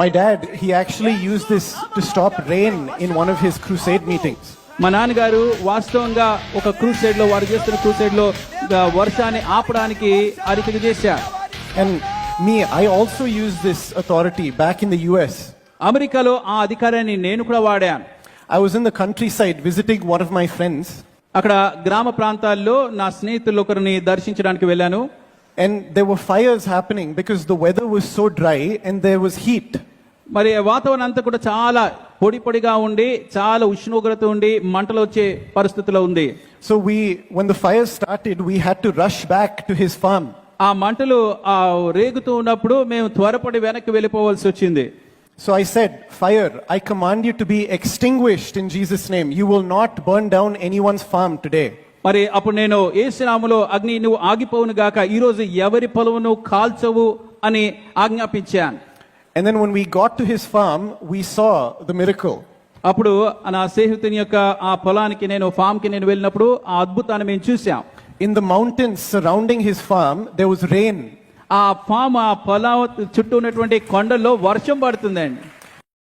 My dad, he actually used this to stop rain in one of his crusade meetings. మా నాన్నగారు వాస్తవంగా ఒక crusade లో వారు చేస్తున్న క్రూసైడ్ లో ఆ, వర్షాన్ని ఆపడానికి అరికలు చేశారు And me, I also used this authority back in the US. అమెరికాలో ఆ అధికారాన్ని నేను కూడా వాడాను I was in the countryside visiting one of my friends, అక్కడ గ్రామ ప్రాంతాల్లో నా స్నేహితులు ఒకరిని దర్శించడానికి వెళ్ళాను and there were fires happening because the weather was so dry and there was heat. మరి వాతావరణం అంతా కూడా చాలా పొడి పొడిగా ఉండి చాలా ఉష్ణోగ్రత ఉండి మంటలు వచ్చే పరిస్థితిలో ఉంది So we, when the fires started, we had to rush back to his farm. ఆ మంటలు ఆ రేగుతూ ఉన్నప్పుడు మేము త్వరపడి వెనక్కి వెళ్ళిపోవాల్సి వచ్చింది So I said, Fire, I command you to be extinguished in Jesus' name. You will not burn down anyone's farm today. మరి అప్పుడు నేను ఏసునాములో అగ్ని నువ్వు ఆగిపోవును గాక ఈ రోజు ఎవరి పొలవును కాల్చవు అని ఆజ్ఞాపించాను And then when we got to his farm, we saw the miracle. అప్పుడు నా స్నేహితుని యొక్క ఆ పొలానికి నేను ఫామ్కి నేను వెళ్ళినప్పుడు ఆ అద్భుతాన్ని మేము చూసాం In the mountains surrounding his farm, there was rain. ఆ ఫామ్ ఆ పొలం చుట్టూ ఉన్నటువంటి కొండల్లో వర్షం పడుతుందండి